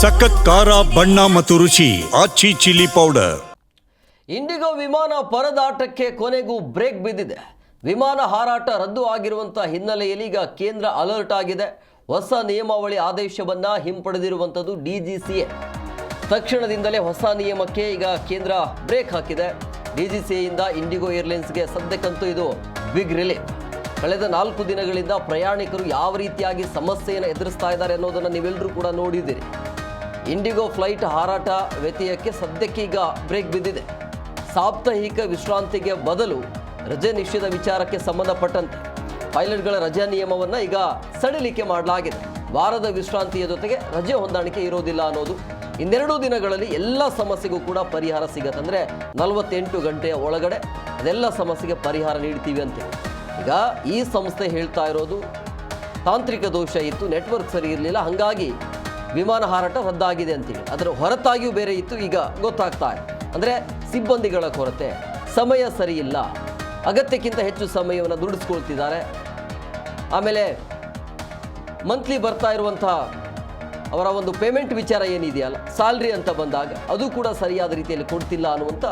ಸಖತ್ ಖಾರ, ಬಣ್ಣ ಮತ್ತು ರುಚಿ, ಆಚಿ ಚಿಲ್ಲಿ ಪೌಡರ್. ಇಂಡಿಗೋ ವಿಮಾನ ಪರದಾಟಕ್ಕೆ ಕೊನೆಗೂ ಬ್ರೇಕ್ ಬಿದ್ದಿದೆ. ವಿಮಾನ ಹಾರಾಟ ರದ್ದು ಆಗಿರುವಂತಹ ಹಿನ್ನೆಲೆಯಲ್ಲಿ ಈಗ ಕೇಂದ್ರ ಅಲರ್ಟ್ ಆಗಿದೆ. ಹೊಸ ನಿಯಮಾವಳಿ ಆದೇಶವನ್ನ ಹಿಂಪಡೆದಿರುವಂಥದ್ದು ಡಿ ಜಿ ಸಿ ಎ. ತಕ್ಷಣದಿಂದಲೇ ಹೊಸ ನಿಯಮಕ್ಕೆ ಈಗ ಕೇಂದ್ರ ಬ್ರೇಕ್ ಹಾಕಿದೆ. ಡಿ ಜಿ ಸಿ ಇಂಡಿಗೋ ಏರ್ಲೈನ್ಸ್ಗೆ ಸದ್ಯಕ್ಕಂತೂ ಇದು ಬಿಗ್ ರಿಲೀಫ್. ಕಳೆದ ನಾಲ್ಕು ದಿನಗಳಿಂದ ಪ್ರಯಾಣಿಕರು ಯಾವ ರೀತಿಯಾಗಿ ಸಮಸ್ಯೆಯನ್ನು ಎದುರಿಸ್ತಾ ಇದ್ದಾರೆ ಅನ್ನೋದನ್ನು ನೀವೆಲ್ಲರೂ ಕೂಡ ನೋಡಿದ್ದೀರಿ. ಇಂಡಿಗೋ ಫ್ಲೈಟ್ ಹಾರಾಟ ವ್ಯತ್ಯಯಕ್ಕೆ ಸದ್ಯಕ್ಕೀಗ ಬ್ರೇಕ್ ಬಿದ್ದಿದೆ. ಸಾಪ್ತಾಹಿಕ ವಿಶ್ರಾಂತಿಗೆ ಬದಲು ರಜೆ ನಿಷೇಧ ವಿಚಾರಕ್ಕೆ ಸಂಬಂಧಪಟ್ಟಂತೆ ಪೈಲಟ್ಗಳ ರಜಾ ನಿಯಮವನ್ನು ಈಗ ಸಡಿಲಿಕೆ ಮಾಡಲಾಗಿದೆ. ವಾರದ ವಿಶ್ರಾಂತಿಯ ಜೊತೆಗೆ ರಜೆ ಹೊಂದಾಣಿಕೆ ಇರೋದಿಲ್ಲ ಅನ್ನೋದು. ಇನ್ನೆರಡು ದಿನಗಳಲ್ಲಿ ಎಲ್ಲ ಸಮಸ್ಯೆಗೂ ಕೂಡ ಪರಿಹಾರ ಸಿಗತ್ತೆ ಅಂದರೆ ನಲವತ್ತೆಂಟು ಗಂಟೆಯ ಒಳಗಡೆ ಅದೆಲ್ಲ ಸಮಸ್ಯೆಗೆ ಪರಿಹಾರ ನೀಡ್ತೀವಿ ಅಂತ. ಈಗ ಈ ಸಂಸ್ಥೆ ಹೇಳ್ತಾ ಇರೋದು, ತಾಂತ್ರಿಕ ದೋಷ ಇತ್ತು, ನೆಟ್ವರ್ಕ್ ಸರಿ ಇರಲಿಲ್ಲ, ಹಾಗಾಗಿ ವಿಮಾನ ಹಾರಾಟ ರದ್ದಾಗಿದೆ ಅಂತೇಳಿ ಅದರ ಹೊರತಾಗಿಯೂ ಬೇರೆ ಇತ್ತು, ಈಗ ಗೊತ್ತಾಗ್ತಾ ಇದೆ. ಅಂದರೆ ಸಿಬ್ಬಂದಿಗಳ ಕೊರತೆ. ಸಮಯ ಸರಿಯಿಲ್ಲ. ಅಗತ್ಯಕ್ಕಿಂತ ಹೆಚ್ಚು ಸಮಯವನ್ನು ದುಡಿಸ್ಕೊಳ್ತಿದ್ದಾರೆ. ಆಮೇಲೆ ಮಂತ್ಲಿ ಬರ್ತಾ ಇರುವಂಥ ಅವರ ಒಂದು ಪೇಮೆಂಟ್ ವಿಚಾರ ಏನಿದೆಯಲ್ಲ, ಸ್ಯಾಲ್ರಿ ಅಂತ ಬಂದಾಗ ಅದು ಕೂಡ ಸರಿಯಾದ ರೀತಿಯಲ್ಲಿ ಕೊಡ್ತಿಲ್ಲ ಅನ್ನುವಂಥ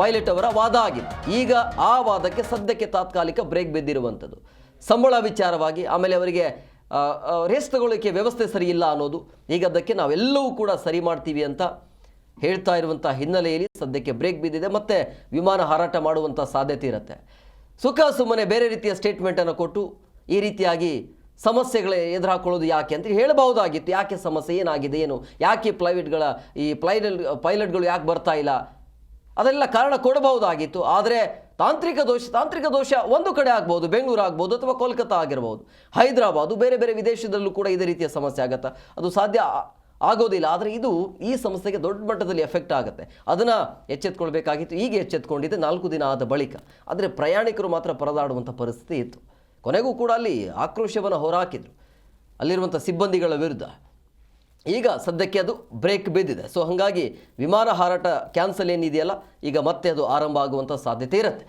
ಪೈಲಟ್ ಅವರ ವಾದ ಆಗಿದೆ. ಈಗ ಆ ವಾದಕ್ಕೆ ಸದ್ಯಕ್ಕೆ ತಾತ್ಕಾಲಿಕ ಬ್ರೇಕ್ ಬಿದ್ದಿರುವಂಥದ್ದು. ಸಂಬಳ ವಿಚಾರವಾಗಿ ಆಮೇಲೆ ಅವರಿಗೆ ರೇಸ್ ತಗೊಳ್ಳೋಕ್ಕೆ ವ್ಯವಸ್ಥೆ ಸರಿ ಇಲ್ಲ ಅನ್ನೋದು. ಈಗ ಅದಕ್ಕೆ ನಾವೆಲ್ಲವೂ ಕೂಡ ಸರಿ ಮಾಡ್ತೀವಿ ಅಂತ ಹೇಳ್ತಾ ಇರುವಂಥ ಹಿನ್ನೆಲೆಯಲ್ಲಿ ಸದ್ಯಕ್ಕೆ ಬ್ರೇಕ್ ಬಿದ್ದಿದೆ. ಮತ್ತು ವಿಮಾನ ಹಾರಾಟ ಮಾಡುವಂಥ ಸಾಧ್ಯತೆ ಇರುತ್ತೆ. ಸುಖ ಸುಮ್ಮನೆ ಬೇರೆ ರೀತಿಯ ಸ್ಟೇಟ್ಮೆಂಟನ್ನು ಕೊಟ್ಟು ಈ ರೀತಿಯಾಗಿ ಸಮಸ್ಯೆಗಳ ಎದುರಾಕೊಳ್ಳೋದು ಯಾಕೆ ಅಂತ ಹೇಳಬಹುದಾಗಿತ್ತು. ಯಾಕೆ ಸಮಸ್ಯೆ ಏನಾಗಿದೆ, ಏನು, ಯಾಕೆ ಫ್ಲೈಟ್ಗಳ ಈ ಫ್ಲೈಟ್ ಪೈಲಟ್ಗಳು ಯಾಕೆ ಬರ್ತಾ ಇಲ್ಲ? ಅದೆಲ್ಲ ಕಾರಣ ಕೊಡಬಹುದಾಗಿತ್ತು. ಆದರೆ ತಾಂತ್ರಿಕ ದೋಷ ತಾಂತ್ರಿಕ ದೋಷ ಒಂದು ಕಡೆ ಆಗ್ಬೋದು, ಬೆಂಗಳೂರು ಆಗ್ಬೋದು ಅಥವಾ ಕೋಲ್ಕತ್ತಾ ಆಗಿರ್ಬೋದು. ಹೈದರಾಬಾದು, ಬೇರೆ ಬೇರೆ ವಿದೇಶದಲ್ಲೂ ಕೂಡ ಇದೇ ರೀತಿಯ ಸಮಸ್ಯೆ ಆಗುತ್ತೆ? ಅದು ಸಾಧ್ಯ ಆಗೋದಿಲ್ಲ, ಆದರೆ ಇದು ಈ ಸಂಸ್ಥೆಗೆ ದೊಡ್ಡ ಮಟ್ಟದಲ್ಲಿ ಎಫೆಕ್ಟ್ ಆಗುತ್ತೆ. ಅದನ್ನು ಎಚ್ಚೆತ್ಕೊಳ್ಬೇಕಾಗಿತ್ತು, ಈಗ ಎಚ್ಚೆತ್ಕೊಂಡಿದ್ದೆ ನಾಲ್ಕು ದಿನ ಆದ ಬಳಿಕ. ಆದರೆ ಪ್ರಯಾಣಿಕರು ಮಾತ್ರ ಪರದಾಡುವಂಥ ಪರಿಸ್ಥಿತಿ ಇತ್ತು. ಕೊನೆಗೂ ಕೂಡ ಅಲ್ಲಿ ಆಕ್ರೋಶವನ್ನು ಹೊರಹಾಕಿದರು ಅಲ್ಲಿರುವಂಥ ಸಿಬ್ಬಂದಿಗಳ ವಿರುದ್ಧ. ಈಗ ಸದ್ಯಕ್ಕೆ ಅದು ಬ್ರೇಕ್ ಬಿದ್ದಿದೆ. ಸೊ ಹಾಗಾಗಿ ವಿಮಾನ ಹಾರಾಟ ಕ್ಯಾನ್ಸಲ್ ಏನಿದೆಯಲ್ಲ, ಈಗ ಮತ್ತೆ ಅದು ಆರಂಭ ಆಗುವಂಥ ಸಾಧ್ಯತೆ ಇರುತ್ತೆ.